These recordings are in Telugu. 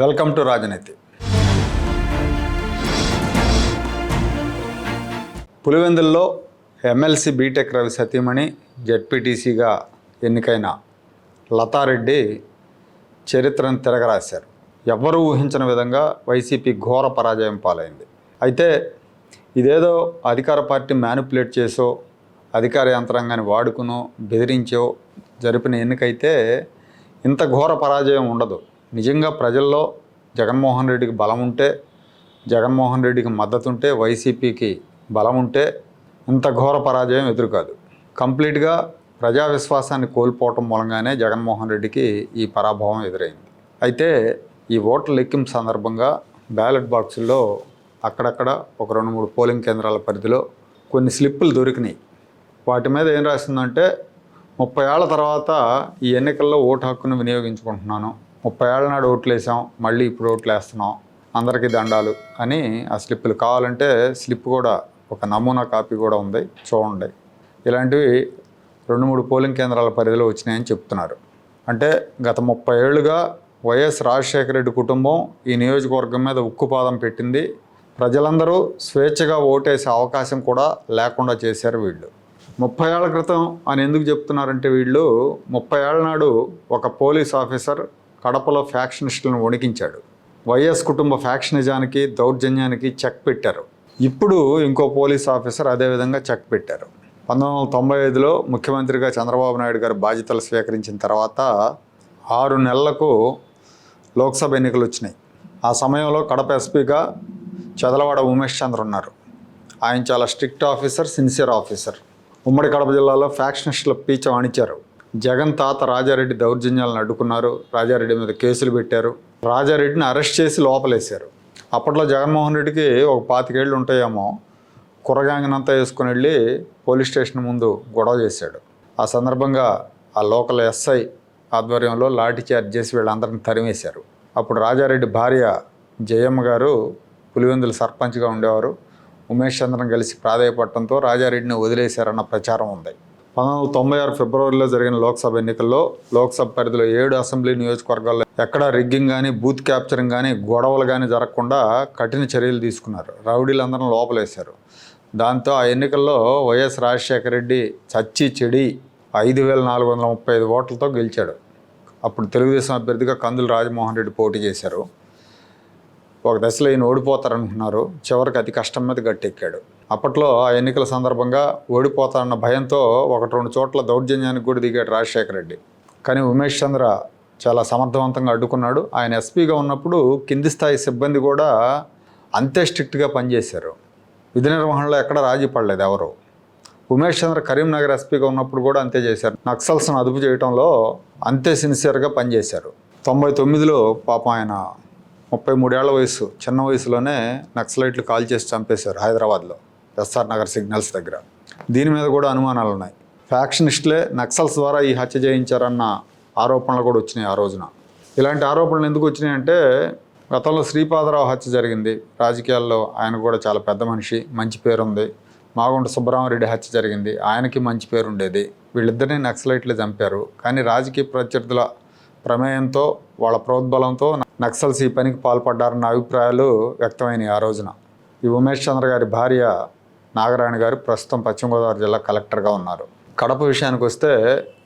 వెల్కమ్ టు రాజనీతి. పులివెందుల్లో ఎమ్మెల్సీ బీటెక్ రవి సతీమణి జడ్పీటీసీగా ఎన్నికైన లతారెడ్డి చరిత్రను తిరగరాశారు. ఎవ్వరూ ఊహించిన విధంగా వైసీపీ ఘోర పరాజయం పాలైంది. అయితే ఇదేదో అధికార పార్టీ మ్యానిపులేట్ చేసో అధికార యంత్రాంగాన్ని వాడుకునో బెదిరించో జరిపిన ఎన్నికైతే ఇంత ఘోర పరాజయం ఉండదు. నిజంగా ప్రజల్లో జగన్మోహన్ రెడ్డికి బలం ఉంటే జగన్మోహన్ రెడ్డికి మద్దతు ఉంటే వైసీపీకి బలం ఉంటే ఇంత ఘోర పరాజయం ఎదురుకాదు కంప్లీట్గా ప్రజా విశ్వాసాన్ని కోల్పోవటం మూలంగానే జగన్మోహన్ రెడ్డికి ఈ పరాభవం ఎదురైంది. అయితే ఈ ఓట్ల లెక్కింపు సందర్భంగా బ్యాలెట్ బాక్సుల్లో అక్కడక్కడ ఒక రెండు మూడు పోలింగ్ కేంద్రాల పరిధిలో కొన్ని స్లిప్పులు దొరికినాయి. వాటి మీద ఏం రాసిందంటే ముప్పై ఏళ్ళ తర్వాత ఈ ఎన్నికల్లో ఓటు హక్కును వినియోగించుకుంటున్నాను ముప్పై ఏళ్ళ నాడు ఓట్లు వేసాం మళ్ళీ ఇప్పుడు ఓట్లు వేస్తున్నాం అందరికీ దండాలు అని ఆ స్లిప్పులు కావాలంటే స్లిప్ కూడా ఒక నమూనా కాపీ కూడా ఉంది చూడండి. ఇలాంటివి రెండు మూడు పోలింగ్ కేంద్రాల పరిధిలో వచ్చినాయని చెప్తున్నారు. అంటే గత ముప్పై ఏళ్ళుగా వైఎస్ రాజశేఖర రెడ్డి కుటుంబం ఈ నియోజకవర్గం మీద ఉక్కుపాదం పెట్టింది. ప్రజలందరూ స్వేచ్ఛగా ఓటేసే అవకాశం కూడా లేకుండా చేశారు వీళ్ళు. ముప్పై ఏళ్ళ క్రితం అని ఎందుకు చెప్తున్నారంటే వీళ్ళు ముప్పై ఏళ్ళ నాడు ఒక పోలీస్ ఆఫీసర్ కడపలో ఫ్యాక్షనిస్టులను వణికించాడు. వైఎస్ కుటుంబ ఫ్యాక్షనిజానికి దౌర్జన్యానికి చెక్ పెట్టారు. ఇప్పుడు ఇంకో పోలీస్ ఆఫీసర్ అదేవిధంగా చెక్ పెట్టారు. పంతొమ్మిది వందల తొంభై ఐదులో ముఖ్యమంత్రిగా చంద్రబాబు నాయుడు గారు బాధ్యతలు స్వీకరించిన తర్వాత ఆరు నెలలకు లోక్సభ ఎన్నికలు వచ్చినాయి. ఆ సమయంలో కడప ఎస్పీగా చదలవాడ ఉమేష్ చంద్ర ఉన్నారు. ఆయన చాలా స్ట్రిక్ట్ ఆఫీసర్ సిన్సియర్ ఆఫీసర్. ఉమ్మడి కడప జిల్లాలో ఫ్యాక్షనిస్టుల పీచ వాణించారు. జగన్ తాత రాజారెడ్డి దౌర్జన్యాలను అడ్డుకున్నారు. రాజారెడ్డి మీద కేసులు పెట్టారు. రాజారెడ్డిని అరెస్ట్ చేసి లోపలేశారు. అప్పట్లో జగన్మోహన్ రెడ్డికి ఒక పాతికేళ్ళు ఉంటాయేమో. కుర్రగాంగినంతా వేసుకుని వెళ్ళి పోలీస్ స్టేషన్ ముందు గొడవ చేశాడు. ఆ సందర్భంగా ఆ లోకల్ ఎస్ఐ ఆధ్వర్యంలో లాఠీ చార్జ్ చేసి వీళ్ళందరిని తరిమేశారు. అప్పుడు రాజారెడ్డి భార్య జయమ్మ గారు పులివెందుల సర్పంచ్గా ఉండేవారు. ఉమేష్ చంద్రన్ కలిసి ప్రాధాయపడటంతో రాజారెడ్డిని వదిలేశారన్న ప్రచారం ఉంది. పంతొమ్మిది తొంభై ఆరు ఫిబ్రవరిలో జరిగిన లోక్సభ ఎన్నికల్లో లోక్సభ పరిధిలో ఏడు అసెంబ్లీ నియోజకవర్గాల్లో ఎక్కడ రిగ్గింగ్ కానీ బూత్ క్యాప్చరింగ్ కానీ గొడవలు కానీ జరగకుండా కఠిన చర్యలు తీసుకున్నారు. రౌడీలందరం లోపలేశారు. దాంతో ఆ ఎన్నికల్లో వైఎస్ రాజశేఖర రెడ్డి చచ్చి చెడి ఐదు వేల నాలుగు వందల ముప్పై ఐదు ఓట్లతో గెలిచాడు. అప్పుడు తెలుగుదేశం అభ్యర్థిగా కందులు రాజమోహన్ రెడ్డి పోటీ చేశారు. ఒక దశలో ఈయన ఓడిపోతారనుకున్నారు. చివరికి అతి కష్టం మీద గట్టెక్కాడు. అప్పట్లో ఆ ఎన్నికల సందర్భంగా ఓడిపోతానన్న భయంతో ఒకటి రెండు చోట్ల దౌర్జన్యానికి కూడా దిగాడు రాజశేఖర రెడ్డి. కానీ ఉమేష్ చంద్ర చాలా సమర్థవంతంగా అడ్డుకున్నాడు. ఆయన ఎస్పీగా ఉన్నప్పుడు కింది స్థాయి సిబ్బంది కూడా అంతే స్ట్రిక్ట్గా పనిచేశారు. విధి నిర్వహణలో ఎక్కడ రాజీ పడలేదు ఎవరు. ఉమేష్ చంద్ర కరీంనగర్ ఎస్పీగా ఉన్నప్పుడు కూడా అంతే చేశారు. నక్సల్స్ను అదుపు చేయడంలో అంతే సిన్సియర్గా పనిచేశారు. తొంభై తొమ్మిదిలో పాపం ఆయన ముప్పై మూడేళ్ళ వయసు చిన్న వయసులోనే నక్సలైట్లు కాల్ చేసి చంపేశారు హైదరాబాద్లో. ఎస్ఆర్ నగర్ సిగ్నల్స్ దగ్గర. దీని మీద కూడా అనుమానాలు ఉన్నాయి. ఫ్యాక్షనిస్టులే నక్సల్స్ ద్వారా ఈ హత్య చేయించారన్న ఆరోపణలు కూడా వచ్చినాయి ఆ రోజున. ఇలాంటి ఆరోపణలు ఎందుకు వచ్చినాయి అంటే గతంలో శ్రీపాదరావు హత్య జరిగింది. రాజకీయాల్లో ఆయన కూడా చాలా పెద్ద మనిషి మంచి పేరు ఉంది మాగుంట సుబ్బరామరెడ్డి హత్య జరిగింది. ఆయనకి మంచి పేరు ఉండేది వీళ్ళిద్దరిని నక్సలైట్లు చంపారు. కానీ రాజకీయ ప్రత్యర్థుల ప్రమేయంతో వాళ్ళ ప్రోద్బలంతో నక్సల్స్ ఈ పనికి పాల్పడ్డారన్న అభిప్రాయాలు వ్యక్తమైనాయి ఆ రోజున. ఈ ఉమేష్ చంద్ర గారి భార్య నాగరాయణ గారు ప్రస్తుతం పశ్చిమ గోదావరి జిల్లా కలెక్టర్గా ఉన్నారు. కడప విషయానికి వస్తే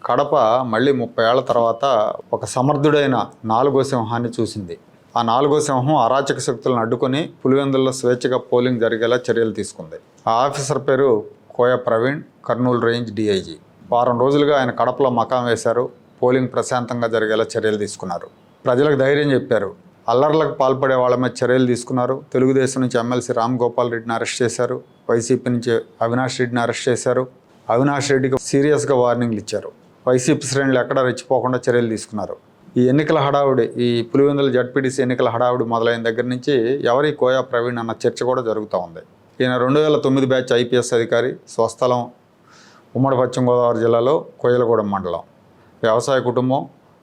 కడప మళ్ళీ ముప్పై ఏళ్ళ తర్వాత ఒక సమర్థుడైన నాలుగో సింహాన్ని చూసింది. ఆ నాలుగో సింహం అరాచక శక్తులను అడ్డుకొని పులివెందుల్లో స్వేచ్ఛగా పోలింగ్ జరిగేలా చర్యలు తీసుకుంది. ఆ ఆఫీసర్ పేరు కోయ ప్రవీణ్ కర్నూలు రేంజ్ డిఐజీ. వారం రోజులుగా ఆయన కడపలో మకాం వేశారు పోలింగ్ ప్రశాంతంగా జరిగేలా చర్యలు తీసుకున్నారు. ప్రజలకు ధైర్యం చెప్పారు. అల్లర్లకు పాల్పడే వాళ్ళ మీద చర్యలు తీసుకున్నారు. తెలుగుదేశం నుంచి ఎమ్మెల్సీ రామ్ గోపాల్ రెడ్డిని అరెస్ట్ చేశారు. వైసీపీ నుంచి అవినాష్ రెడ్డిని అరెస్ట్ చేశారు. అవినాష్ రెడ్డికి సీరియస్గా వార్నింగ్లు ఇచ్చారు. వైసీపీ శ్రేణులు ఎక్కడా రెచ్చిపోకుండా చర్యలు తీసుకున్నారు. ఈ ఎన్నికల హడావుడి ఈ పులివెందుల జడ్పీటీసీ ఎన్నికల హడావుడి మొదలైన దగ్గర నుంచి ఎవరి కోయా ప్రవీణ్ అన్న చర్చ కూడా జరుగుతూ ఉంది. ఈయన రెండు వేల తొమ్మిది బ్యాచ్ ఐపీఎస్ అధికారి స్వస్థలం ఉమ్మడి పశ్చిమ గోదావరి జిల్లాలో కోయలగూడెం మండలం. వ్యవసాయ కుటుంబం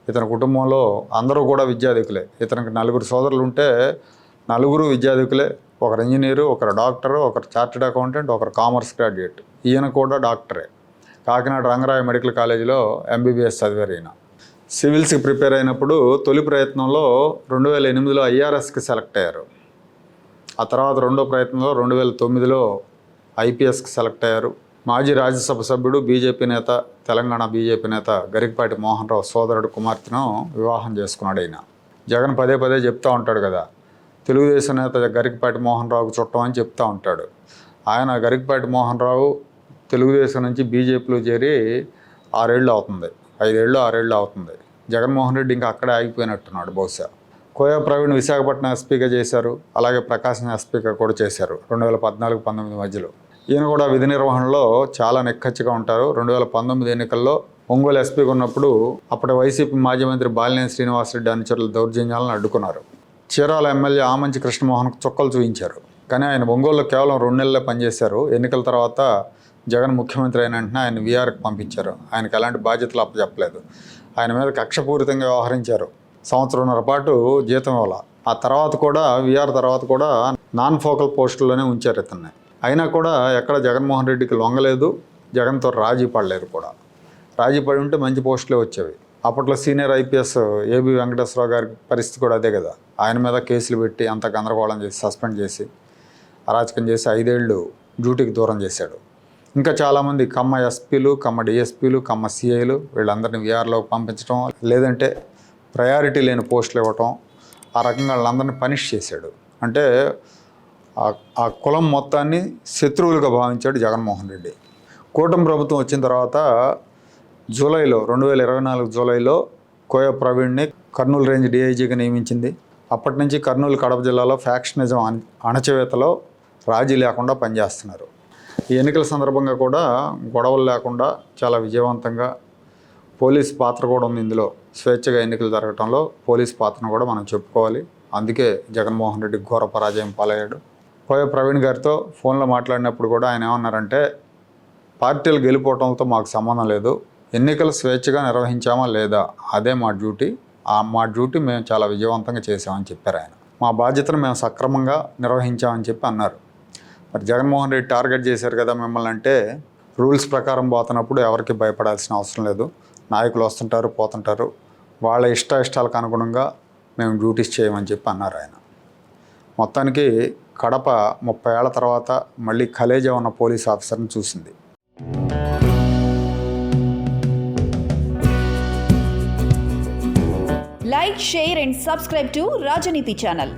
ఇతని కుటుంబంలో అందరూ కూడా విద్యాధికులే. ఇతనికి నలుగురు సోదరులు ఉంటే నలుగురు విద్యాధికులే. ఒకరు ఇంజనీరు ఒకరు డాక్టరు ఒకరు చార్టెడ్ అకౌంటెంట్ ఒకరు కామర్స్ గ్రాడ్యుయేట్. ఈయన కూడా డాక్టరే. కాకినాడ రంగరాయ మెడికల్ కాలేజీలో ఎంబీబీఎస్ చదివారు ఈయన. సివిల్స్కి ప్రిపేర్ అయినప్పుడు తొలి ప్రయత్నంలో రెండు వేల ఎనిమిదిలో ఐఆర్ఎస్కి సెలెక్ట్ అయ్యారు. ఆ తర్వాత రెండో ప్రయత్నంలో రెండు వేల తొమ్మిదిలో ఐపీఎస్కి సెలెక్ట్ అయ్యారు. మాజీ రాజ్యసభ సభ్యుడు బీజేపీ నేత తెలంగాణ బీజేపీ నేత గరికపాటి మోహన్ రావు సోదరుడు కుమార్తెను వివాహం చేసుకున్నాడు ఆయన జగన్ పదే పదే చెప్తూ ఉంటాడు కదా తెలుగుదేశం నేత గరికపాటి మోహన్ రావుకు చుట్టం అని చెప్తూ ఉంటాడు. ఆయన గరికపాటి మోహన్ రావు తెలుగుదేశం నుంచి బీజేపీలో చేరి ఆరేళ్ళు అవుతుంది ఐదేళ్ళు ఆరేళ్ళు అవుతుంది. జగన్మోహన్ రెడ్డి ఇంకా అక్కడే ఆగిపోయినట్టున్నాడు బహుశా. కోయా ప్రవీణ్ విశాఖపట్నం ఎస్పీగా చేశారు అలాగే ప్రకాశం ఎస్పీగా కూడా చేశారు రెండు వేల పద్నాలుగు పంతొమ్మిది మధ్యలో. ఈయన కూడా విధి నిర్వహణలో చాలా నిక్కచ్చిగా ఉంటారు. రెండు వేల పంతొమ్మిది ఎన్నికల్లో ఒంగోలు ఎస్పీగా ఉన్నప్పుడు అప్పటి వైసీపీ మాజీ మంత్రి బాలినేని శ్రీనివాసరెడ్డి అనుచరుల దౌర్జన్యాలను అడ్డుకున్నారు. చీరాల ఎమ్మెల్యే ఆమంచి కృష్ణమోహన్ చొక్కలు చూపించారు. కానీ ఆయన ఒంగోలులో కేవలం రెండు నెలలే పనిచేశారు. ఎన్నికల తర్వాత జగన్ ముఖ్యమంత్రి అయిన వెంటనే ఆయన వీఆర్కి పంపించారు. ఆయనకు ఎలాంటి బాధ్యతలు అప్పచెప్పలేదు ఆయన మీద కక్షపూరితంగా వ్యవహరించారు. సంవత్సరంన్నర పాటు జీతం ఇవ్వాల. ఆ తర్వాత కూడా వీఆర్ తర్వాత కూడా నాన్ ఫోకల్ పోస్టుల్లోనే ఉంచారు ఇతన్ని. అయినా కూడా ఎక్కడ జగన్మోహన్ రెడ్డికి లొంగలేదు జగన్తో రాజీ పడలేరు కూడా. రాజీ పడి ఉంటే మంచి పోస్టులే వచ్చేవి. అప్పట్లో సీనియర్ ఐపీఎస్ ఏబి వెంకటేశ్వరరావు గారి పరిస్థితి కూడా అదే కదా. ఆయన మీద కేసులు పెట్టి అంత గందరగోళం చేసి సస్పెండ్ చేసి అరాచకం చేసి ఐదేళ్ళు డ్యూటీకి దూరం చేశాడు. ఇంకా చాలామంది కమ్మ ఎస్పీలు కమ్మ డిఎస్పీలు కమ్మ సిఐలు వీళ్ళందరినీ విఆర్లో పంపించడం లేదంటే ప్రయారిటీ లేని పోస్టులు ఇవ్వటం ఆ రకంగా వాళ్ళందరినీ పనిష్ చేశాడు. అంటే ఆ- కులం మొత్తాన్ని శత్రువులుగా భావించాడు జగన్మోహన్ రెడ్డి. కూటమి ప్రభుత్వం వచ్చిన తర్వాత జూలైలో రెండు వేల ఇరవై నాలుగు జూలైలో కోయ ప్రవీణ్ని కర్నూలు రేంజ్ డిఐజీగా నియమించింది. అప్పటి నుంచి కర్నూలు కడప జిల్లాలో ఫ్యాక్షనిజం అణచివేతలో రాజీ లేకుండా పనిచేస్తున్నారు. ఈ ఎన్నికల సందర్భంగా కూడా గొడవలు లేకుండా చాలా విజయవంతంగా పోలీస్ పాత్ర కూడా ఉంది ఇందులో. స్వేచ్ఛగా ఎన్నికలు జరగడంలో పోలీస్ పాత్రను కూడా మనం చెప్పుకోవాలి. అందుకే జగన్మోహన్ రెడ్డి ఘోర పరాజయం పాలయ్యాడు. కోయ ప్రవీణ్ గారితో ఫోన్లో మాట్లాడినప్పుడు కూడా ఆయన ఏమన్నారంటే పార్టీలు గెలిపోవటంతో మాకు సంబంధం లేదు. ఎన్నికలు స్వేచ్ఛగా నిర్వహించామా లేదా? అదే మా డ్యూటీ. ఆ మా డ్యూటీ మేము చాలా విజయవంతంగా చేసామని చెప్పారు ఆయన. మా బాధ్యతను మేము సక్రమంగా నిర్వహించామని చెప్పి అన్నారు. మరి జగన్మోహన్ రెడ్డి టార్గెట్ చేశారు కదా మిమ్మల్ని అంటే రూల్స్ ప్రకారం పోతున్నప్పుడు ఎవరికి భయపడాల్సిన అవసరం లేదు. నాయకులు వస్తుంటారు పోతుంటారు. వాళ్ళ ఇష్ట ఇష్టాలకు అనుగుణంగా మేము డ్యూటీస్ చేయమని చెప్పి అన్నారు ఆయన. మొత్తానికి కడప ముప్పై ఏళ్ళ తర్వాత మళ్ళీ కలేజా ఉన్న పోలీస్ ఆఫీసర్ని చూసింది. Like share and subscribe to Rajaneeti channel